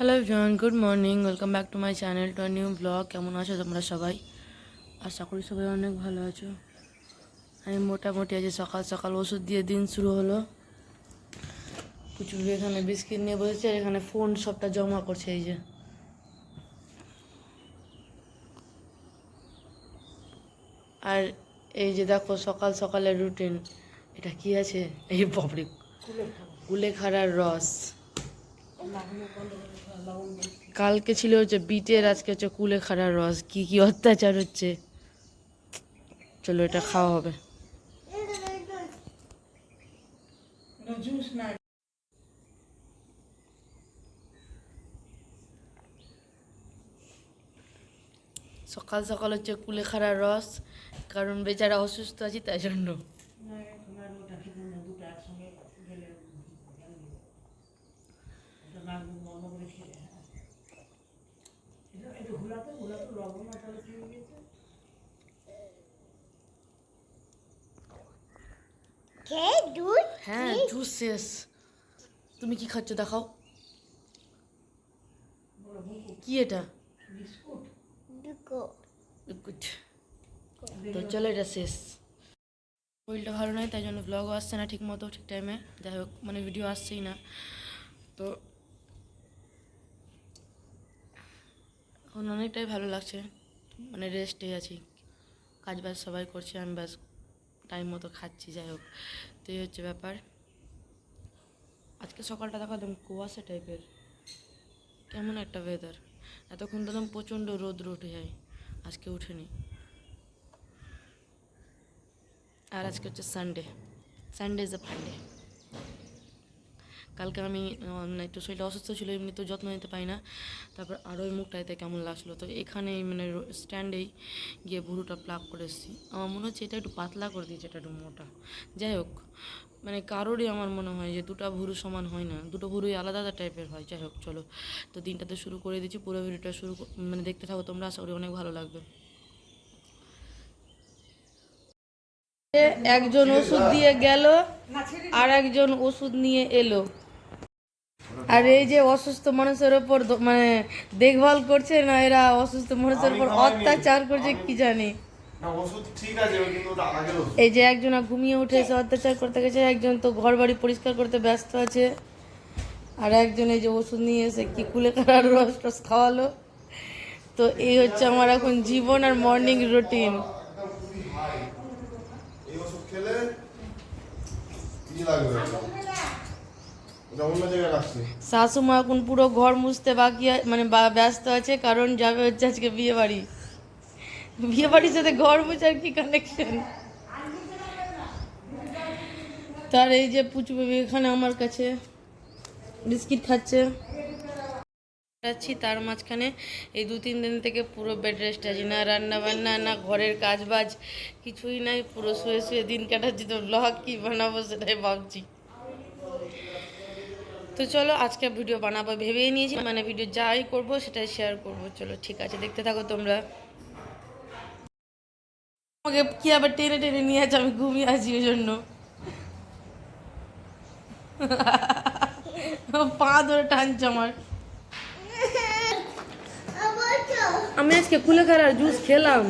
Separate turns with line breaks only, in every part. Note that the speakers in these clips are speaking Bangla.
Hello John good morning welcome back to my channel to new blog কেমন আছো তোমরা সবাই? আশা করি সবাই অনেক ভালো আছো। আমি মোটামুটি আজ সকাল সকাল ওষুধ দিয়ে দিন শুরু হলো। কিছু এখানে বিস্কিট নিয়ে বসেছে আর এখানে ফোন সবটা জমা করছে এই যে। আর এই যে দেখো সকাল সকালের রুটিন এটা কি আছে? এই বাপরে কুলেখাড়ার রস। কালকে ছিল হচ্ছে বিটের, আজকে হচ্ছে কুলেখাড়ার রস। কি কি অত্যাচার হচ্ছে? চলো, এটা খাওয়া হবে। সকাল সকাল হচ্ছে কুলেখাড়ার রস, কারণ বেচারা অসুস্থ আছি তাই জন্য।
কে? দুধ?
হ্যাঁ জুস শেষ। তুমি কি খাচ্ছ? দেখাও। কি? এটা? গুড তো চলো এটা শেষ। শরীরটা ভালো নয় তাই জন্য ব্লগও আসছে না ঠিক মতো ঠিক টাইমে যাই হোক মানে ভিডিও আসছেই না। তো এখন অনেকটাই ভালো লাগছে। মানে রেস্টে আছি। কাজ বাজ সবাই করছে, আমি ব্যাস টাইম মতো খাচ্ছি, যাই হোক। তো এই হচ্ছে ব্যাপার। আজকে সকালটা দেখো একদম কুয়াশা টাইপের কেমন একটা ওয়েদার এতক্ষণ তো একদম প্রচণ্ড রোদ উঠে যায়। আজকে উঠেনি। আর আজকে হচ্ছে সানডে সানডে ইজ এ ফান্ডে কালকে আমি মানে একটু শরীরটা অসুস্থ ছিল, এমনি তো যত্ন নিতে পারি না। তারপর আরও ওই মুখটা মুখটাইতে কেমন লাগছিল। তো এখানেই মানে স্ট্যান্ডেই গিয়ে ভুরুটা প্লাগ করে এসেছি। আমার মনে হচ্ছে এটা একটু পাতলা করে দিয়েছে, এটা একটু মোটা। যাই হোক মানে কারোরই আমার মনে হয় যে দুটো ভুরু সমান হয় না। দুটো ভুরুই আলাদা আলাদা টাইপের হয়। যাই হোক, চলো। তো দিনটাতে শুরু করে দিচ্ছি, পুরো ভিডিওটা শুরু মানে দেখতে থাকো তোমরা, আশা করি অনেক ভালো লাগবে। একজন ওষুধ দিয়ে গেল, আর একজন ওষুধ নিয়ে এলো। আর এই যে অসুস্থ মানুষের ওপর মানে দেখভাল করছে না এরা অসুস্থ মানুষের উপর অত্যাচার করছে কি জানি। এই যে একজন ঘুমিয়ে উঠে এসে অত্যাচার করতে গেছে একজন তো ঘর বাড়ি পরিষ্কার করতে ব্যস্ত আছে। আর একজন এই যে ওষুধ নিয়ে এসে কি কুলে খাওয়ার রস টস খাওয়ালো। তো এই হচ্ছে আমার এখন জীবন আর মর্নিং রুটিন
লাগবে ওটা অন্য জায়গায় রাখছি
শাশুমা এখন পুরো ঘর মুছতে বাকি মানে ব্যস্ত আছে, কারণ যাবে হচ্ছে আজকে বিয়ে বাড়ি। বিয়ে বাড়ির সাথে ঘর মুছার কি কানেকশন তার এই যে পুচু বেবি এখানে আমার কাছে। বিস্কিট খাচ্ছে। যাচ্ছি তার মাঝখানে। এই দু, তিন দিন থেকে পুরো বেড রেস্ট আছি। না রান্না বান্না, না ঘরের কাজ বাজ কিছুই নাই। পুরো শুয়ে শুয়ে দিন কাটাচ্ছি। তো ব্লগ কি বানাবো সেটাই ভাবছি। তো চলো আজকে ভিডিও বানাবো, ভেবেই নিয়েছি মানে ভিডিও যাই করব সেটাই শেয়ার করব। চলো, ঠিক আছে, দেখতে থাকো তোমরা। আমাকে কি আবার টেনে টেনে নিয়ে আছে আমি ঘুমিয়ে আছি ওই জন্য পা ধরে টানছে আমার। আমি আজকে খুলে খারার জুস খেলাম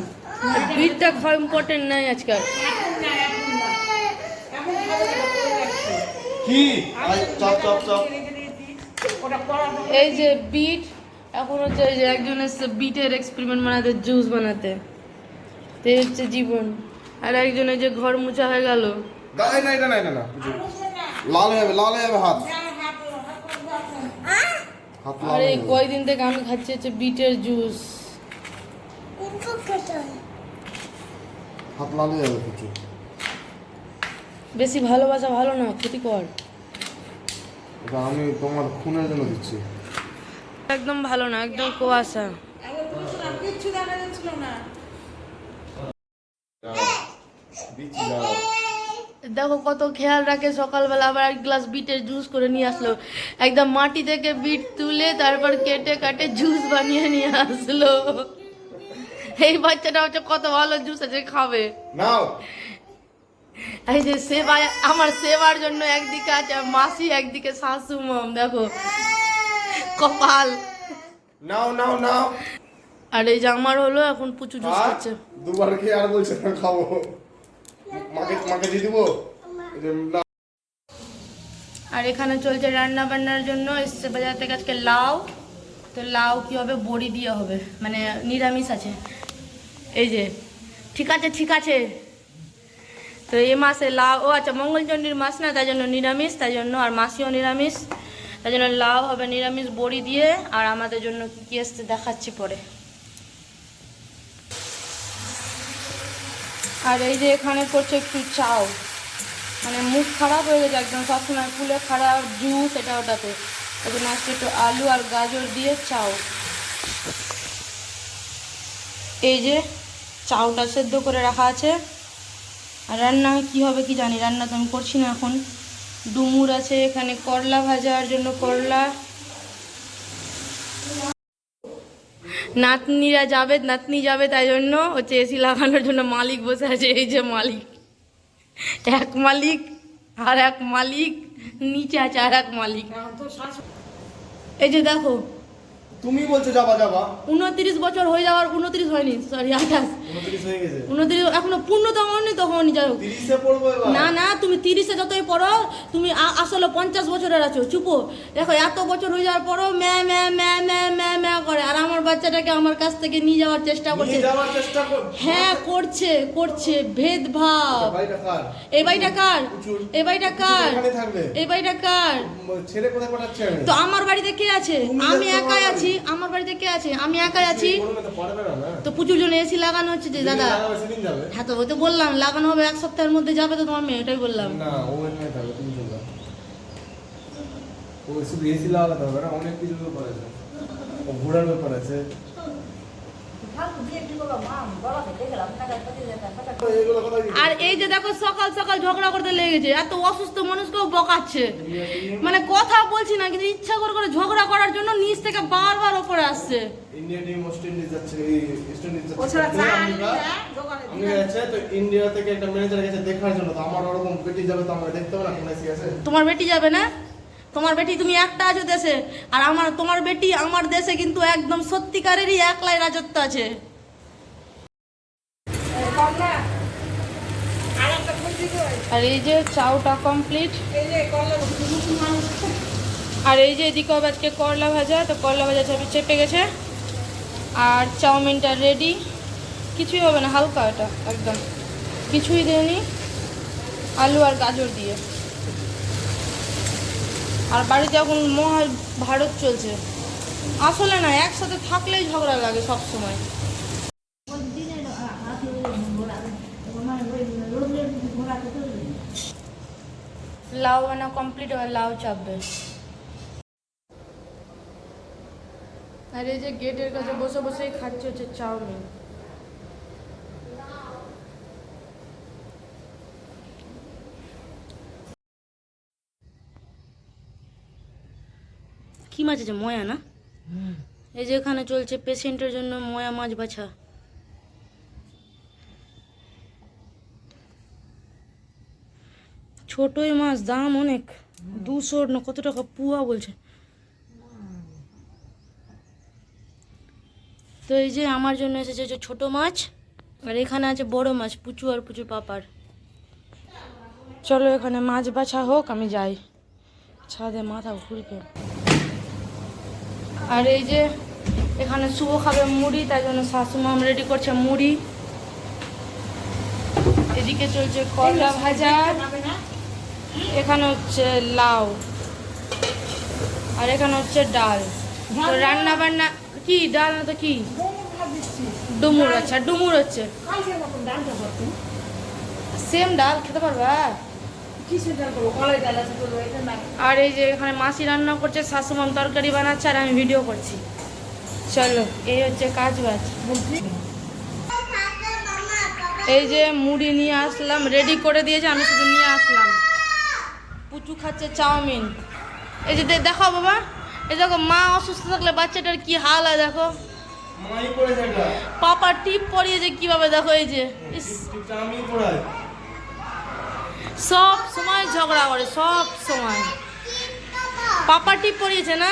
বিটটা খাওয়া ইম্পর্টেন্ট নাই আজকাল
কি? Chop chop chop.
এই যে বিট এখন হচ্ছে এই যে একজন এসছে বিটের এক্সপেরিমেন্ট বানাতে জুস বানাতে। তো এই হচ্ছে জীবন। আর একজন এই যে ঘর মুছা হয়ে গেল।
দাঁড়াই না এটা না এটা না। লাল হয়ে যাবে লাল হয়ে যাবে হাত। হাত
আর এই। কয়দিন থেকে আমি খাচ্ছি হচ্ছে বিটের জুস
হাত লাল হয়ে যাবে কিছু
বেশি ভালোবাসা ভালো না ক্ষতিকর।
এটা আমি তোমার খুনের জন্য দিচ্ছি।
একদম ভালো না একদম কুয়াশা।
দিচ্ছি দাঁড়াও।
দেখো কত খেয়াল রাখে সকালবেলা আবার এক গ্লাস বিটের জুস করে নিয়ে আসলো। একদম মাটি থেকে বিট তুলে তারপর কেটে কাটে জুস বানিয়ে নিয়ে আসলো। এই বাচ্চাটা হচ্ছে কত ভালো জুস আছে খাবে।
নাও।
এই যে সেবা আমার সেবার জন্য একদিকে আছে আর মাসি একদিকে শাশু মম দেখো। কপাল।
নাও নাও নাও।
আর এই যে আমার হলো এখন পুচু জুস খাচ্ছে।
দুবার খেয়ে আর বলছে না খাব। মাকে মাকে দিয়ে দিবো?
আর এখানে চলছে রান্না বান্নার জন্য এসছে বাজার থেকে আজকে লাউ। তো লাউ কি হবে? বড়ি দিয়ে হবে। মানে নিরামিষ আছে। এই যে ঠিক আছে ঠিক আছে। তো এই মাসে লাউ, ও আচ্ছা মঙ্গলচণ্ডীর মাস না, তাই জন্য নিরামিষ, তাই জন্য আর মাসিও নিরামিষ, তাই জন্য লাউ হবে নিরামিষ বড়ি দিয়ে, আর আমাদের জন্য কী কি এসছে দেখাচ্ছি পরে। আর এই যে এখানে করছে একটু চাও মানে মুখ খারাপ হয়ে গেছে একদম, সবসময় ফুলে খারাপ জুস এটা ওটাতে। ওই জন্য আজকে একটু আলু আর গাজর দিয়ে চাও। এই যে চাউটা সেদ্ধ করে রাখা আছে। আর রান্না কি হবে কি জানি? রান্না তো আমি করছি না এখন। ডুমুর আছে এখানে করলা ভাজার জন্য করলা। নাতনিরা যাবে নাতনি যাবে তাই জন্য হচ্ছে এসি লাগানোর জন্য মালিক বসে আছে এই যে মালিক। এক মালিক আর এক মালিক নিচে আছে আর এক মালিক। এই যে দেখো
তুমি বলছো যাবা যাবা।
উনত্রিশ বছর হয়ে যাওয়ার উনত্রিশ হয়নি সরি আঠাশ।
উনত্রিশ হয়ে
এখনও পূর্ণ তো হয়নি তো হয়নি যাই হোক। না না তুমি তিরিশে যতই পড়ো তুমি আসলে পঞ্চাশ বছরের আছো চুপো। দেখো এত বছর হয়ে যাওয়ার পরও ম্যা ম্যা ম্যা ম্যা ম্যা ম্যা করে। আর আমার বাচ্চাটাকে আমার কাছ থেকে নিয়ে যাওয়ার চেষ্টা করছে। হ্যাঁ করছে করছে ভেদভাব। এই বাড়িটা কার? এই বাড়িটা কার? এই বাড়িটা কার? তো আমার বাড়িতে কে আছে? আমি একাই আছি। আমার বাড়িতে কে আছে? আমি একাই আছি।
তো পারবে না। না
তো পুজোর জন্য এসি লাগানো হচ্ছে। যে দাদা হ্যাঁ তো ওই তো বললাম লাগানো হবে এক সপ্তাহের মধ্যে যাবে তো তোমার মেয়ে এটাই বললাম।
না ও এখানে থাকবে তুমি চলে ও শুধু এসি লাগাতে হবে না অনেক কিছু ব্যাপার আছে। ও ঘোরার ব্যাপার আছে?
আর এই যে দেখো সকাল সকাল ঝগড়া করতে লেগেছে এত অসুস্থ মানুষকেও বকাচ্ছে। মানে কথা বলছি না কিন্তু ইচ্ছা করে করে ঝগড়া করার জন্য নিচ থেকে বারবার ওপরে আসছে।
ইন্ডিয়া টিম ওয়েস্ট ইন্ডিজ যাচ্ছে ওয়েস্ট ইন্ডিজ যাচ্ছে। আমেরিকা আমেরিকা যাচ্ছে তো ইন্ডিয়া থেকে একটা ম্যানেজার গেছে দেখার জন্য তো আমার ওরকম বেটি যাবে তো আমরা দেখতে হবে না কোন আছে?
তোমার বেটি যাবে না? তোমার বেটি তুমি একটা আছো দেশে, আর আমার, তোমার বেটি আমার দেশে কিন্তু একদম সত্যিকারেরই একলাই রাজত্ব আছে। আর এই যে চাউটা কমপ্লিট আর এই যে এদিকে আজকে করলা ভাজা, তো করলা ভাজা চেপে চেপে গেছে। আর চাউমিনটা রেডি কিছুই হবে না, হালকা এটা, একদম। কিছুই দেয়নি। আলু আর গাজর দিয়ে। আর বাড়িতে এখন মহা ভারত চলছে। আসলে না, একসাথে থাকলেই ঝগড়া লাগে সব সময় লাউ বানা কমপ্লিট হয় লাউ চাপবে। আর এই যে গেটের কাছে বসে বসেই খাচ্ছে হচ্ছে চাউমিন। মাছ আছে, ময়া না? এই যে এখানে চলছে পেশেন্টের জন্য ময়া মাছ বাছা। ছোটই মাছ, দাম অনেক। দুশো না কত টাকা? পুয়া বলছে। তো এই যে আমার জন্য এসেছে যে ছোট মাছ, আর এখানে আছে বড় মাছ, পুচু আর পুচুর পাপার। চলো এখানে মাছ বাছা হোক, আমি যাই। ছাদে মাথা ঘুরবে। আর এই যে এখানে শুভ খাবে মুড়ি তাই জন্য শাশুমাম রেডি করছে মুড়ি। এদিকে চলছে করলা ভাজা। এখানে হচ্ছে লাউ। আর এখানে হচ্ছে ডাল। তো রান্না বান্না কি? ডাল না তো কি? ডুমুর আচ্ছা ডুমুর হচ্ছে। সেম ডাল খেতে পারবা? আর এই যে এখানে মাসি রান্না করছে শাশুমাম তরকারি বানাচ্ছে আর আমি ভিডিও করছি। চলো এই হচ্ছে কাজ বাজ এই যে মুড়ি নিয়ে আসলাম রেডি করে দিয়েছে আমি শুধু নিয়ে আসলাম। পুচু খাচ্ছে চাউমিন। এই যে দেখো বাবা। এই দেখো মা অসুস্থ থাকলে বাচ্চাটার কি হাল হয় দেখো। পাপা টিপ পরিয়েছে কীভাবে দেখো এই যে। সব সময় ঝগড়া করে, সব সময়। পাপা টিপ না?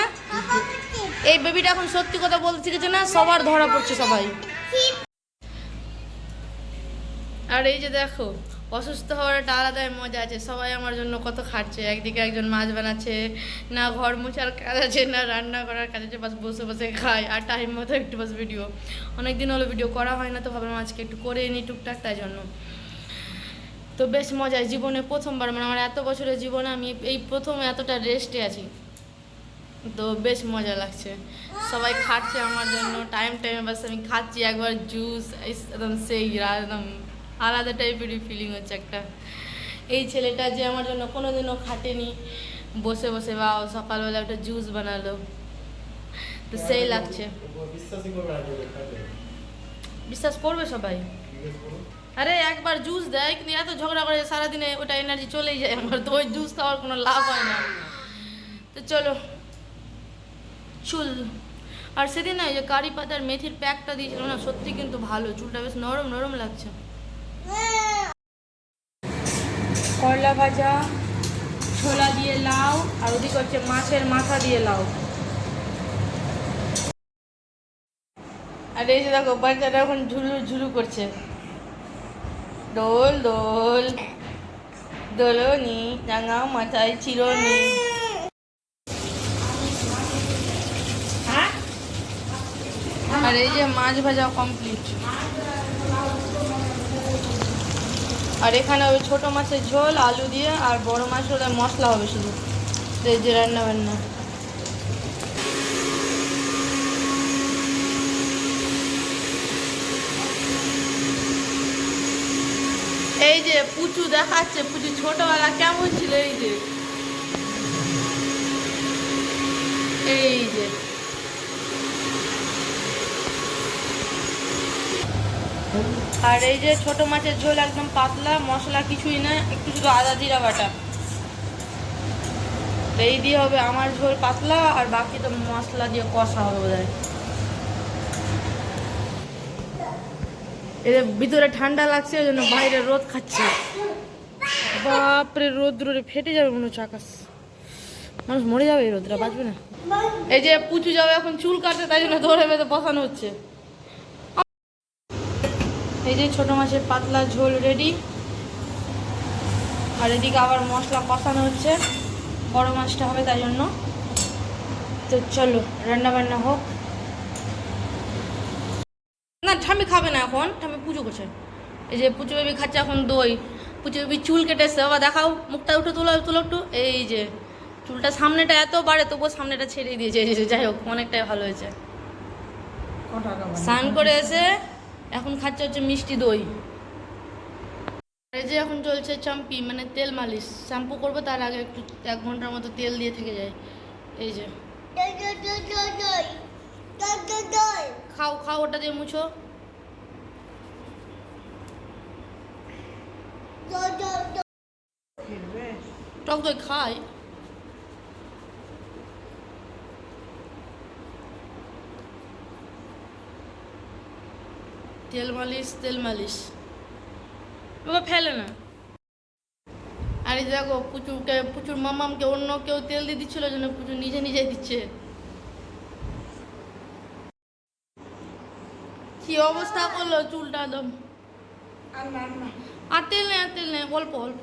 এই বেবিটা এখন সত্যি কথা বলতে শিখেছে না, সবার ধরা পড়ছে সবাই। আর এই যে দেখো, অসুস্থ হওয়ার একটা আলাদাই মজা আছে, সবাই আমার জন্য কত খাটছে একদিকে একজন মাছ বানাচ্ছে, না ঘর মোছার কাজ আছে, না রান্না করার কাজ আছে, বাস বসে বসে খায়, আর টাইম মতো একটু বাস ভিডিও অনেক দিন হলো ভিডিও করা হয় না তো ভাবলাম আজকে একটু করে নিই টুকটাক, তাই জন্য। তো বেশ মজা জীবনে প্রথমবার মানে আমার এত বছরের জীবনে আমি এই প্রথম এতটা রেস্টে আছি। তো বেশ মজা লাগছে। সবাই খাচ্ছে আমার জন্য টাইম টাইমে বাস আমি খাচ্ছি একবার জুস একদম সেই একদম আলাদা টাইপেরই ফিলিং হচ্ছে একটা। এই ছেলেটা যে আমার জন্য কোনো দিনও খাটেনি বসে বসে বা সকালবেলা একটা জুস বানালো। তো সেই লাগছে। বিশ্বাস করবে সবাই। আরে একবার জুস দেয়, কিন্তু এত ঝগড়া করে সারাদিনে ওটা এনার্জি চলেই যায় আমার, তো ওই জুস খাওয়ার কোনো লাভ হয় না। তো চলো, চুল। আর সেদিন না ওই যে কারি পাতার মেথির প্যাকটা দিয়েছিল না, সত্যি কিন্তু ভালো, চুলটা বেশ নরম নরম লাগছে। করলা ভাজা, ছোলা দিয়ে লাউ, আর ওদিকে হচ্ছে মাছের মাথা দিয়ে লাউ। আর এই যে দেখো বাচ্চাটা এখন ঝুলু ঝুলু করছে। দোল দোল দোলনি রাঙা মাথায় চিরনি আর এই যে মাছ ভাজা কমপ্লিট আর এখানে ওই ছোট মাছের ঝোল, আলু দিয়ে আর বড় মাছ হলে মশলা হবে শুধু। এই যে রান্না বান্না এই যে পুচু দেখাচ্ছে, পুচু ছোটবেলা কেমন ছিল এই যে? এই যে। আর এই যে ছোট মাছের ঝোল একদম পাতলা, মশলা কিছুই না, একটু শুধু আদা জিরা বাটা। এই দিয়ে হবে আমার ঝোল পাতলা, আর বাকি তো মশলা দিয়ে কষা হবে বোধ এদের ভিতরে ঠান্ডা লাগছে, ওই জন্য বাইরে রোদ খাচ্ছে। বাপরে রোদ রোদে ফেটে যাবে মনে হচ্ছে আকাশ। মানুষ মরে যাবে এই রোদটা বাঁচবে না। এই যে পুচু যাবে এখন চুল কাটতে, তাই জন্য দৌড়ে বেঁধে বসানো হচ্ছে। এই যে ছোট মাছের পাতলা ঝোল রেডি আর এদিকে আবার মশলা কষানো হচ্ছে। বড় মাছটা হবে তাই জন্য। তো চলো রান্না বান্না হোক। না ঠামি খাবে না এখন। ঠামি পুজো করছে। এই যে পুচু বেবি খাচ্ছে এখন দই। পুচু বেবি চুল কেটেছে। বাবা, দেখাও, মুখটা উঠে তোলো তোলো একটু। এই যে, চুলটা সামনেটা এত বাড়ে, তবুও সামনেটা ছেড়ে দিয়েছে। এই যে, যাই হোক, অনেকটাই ভালো হয়েছে। স্নান করে এসে এখন খাচ্ছে হচ্ছে মিষ্টি দই। এই যে এখন চলছে চাম্পি মানে তেল মালিশ। শ্যাম্পু করব, তার আগে একটু এক ঘণ্টার মতো তেল দিয়ে থেকে যায়। এই যে। খাও খাও ওটা দিয়ে মুছো। টক দই খাই। তেল মালিশ তেল মালিশ। ওকে ফেলে না। আরে দেখো পুচুরকে পুচুর মামামকে অন্য কেউ তেল দিয়ে দিচ্ছিল, যেন পুচুর নিজে নিজে দিচ্ছে। কি অবস্থা করল চুলটা একদম? আর তেল নেই আর তেল নেই অল্প অল্প।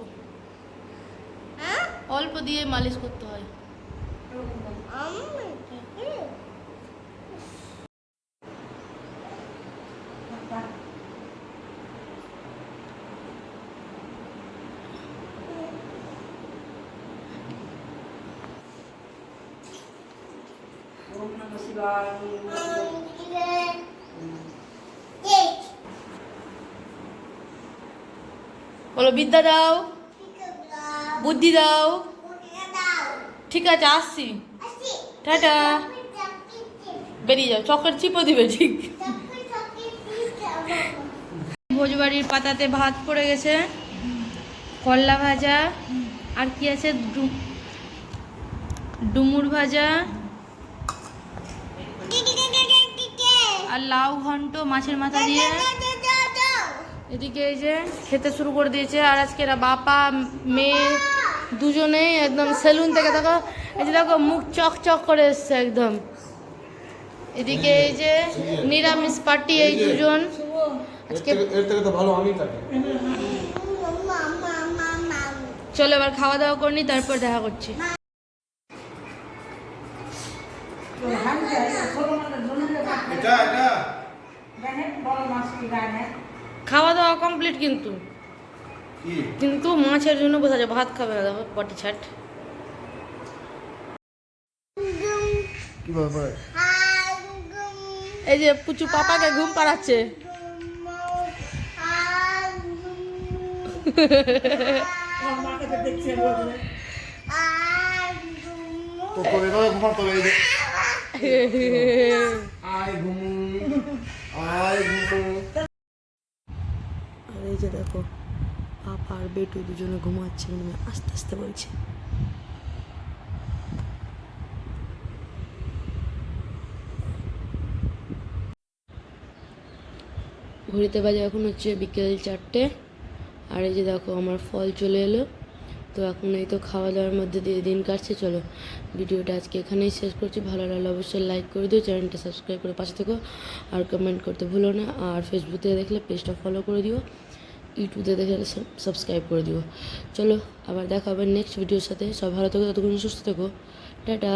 হ্যাঁ?
অল্প দিয়ে মালিশ করতে হয়।
আমি
বলো, বিদ্যা দাও। বুদ্ধি দাও। ঠিক আছে, আসছি। টাটা। বেরিয়ে যাও। চকের চিপও দিবে, ঠিক। ভোজবাড়ির পাতাতে ভাত পড়ে গেছে করলা ভাজা, আর কি আছে? ডুমুর ভাজা আর লাউ ঘন্ট মাছের মাথা দিয়ে। এদিকে এই যে খেতে শুরু করে দিয়েছে আর আজকে এরা বাবা মেয়ে দুজনেই একদম সেলুন থেকে দেখো এই যে দেখো মুখ চক চক করে এসছে একদম। এদিকে এই যে নিরামিষ পার্টি এই দুজন।
এর থেকে এর থেকে তো ভালো আমি থাকি।
মামা মামা মামা
চলো এবার খাওয়া দাওয়া করে নি তারপর দেখা করছি।
এটা এটা।
খাওয়া দাওয়া কমপ্লিট কিন্তু কিন্তু মাছের জন্য বোঝা যায় ভাত খাবে না দেখো পটি ছাট। এই যে পুচু পাপাকে ঘুম পাড়াচ্ছে।
আয় ঘুমু আয় ঘুমু।
যে দেখো পাপা আর বেটু দুজনে ঘুমাচ্ছে মানে আস্তে আস্তে বলছে। ঘড়িতে বাজে এখন হচ্ছে বিকেল চারটে, আর এই যে দেখো আমার ফল চলে এলো। তো এখন এই তো খাওয়া দাওয়ার মধ্যে দিয়ে দিন কাটছে, চলো ভিডিওটা আজকে এখানেই শেষ করছি। ভালো লাগলে অবশ্যই লাইক করে দিও, চ্যানেলটা সাবস্ক্রাইব করে পাশে থেকো, আর কমেন্ট করতে ভুলো না। আর ফেসবুক থেকে দেখলে পেজটা ফলো করে দিও। ইউটিউবে দেখে সাবস্ক্রাইব করে দিও। চলো, আবার দেখা হবে নেক্সট ভিডিওর সাথে। সব ভালো থেকো, ততক্ষণ সুস্থ থেকো। টাটা।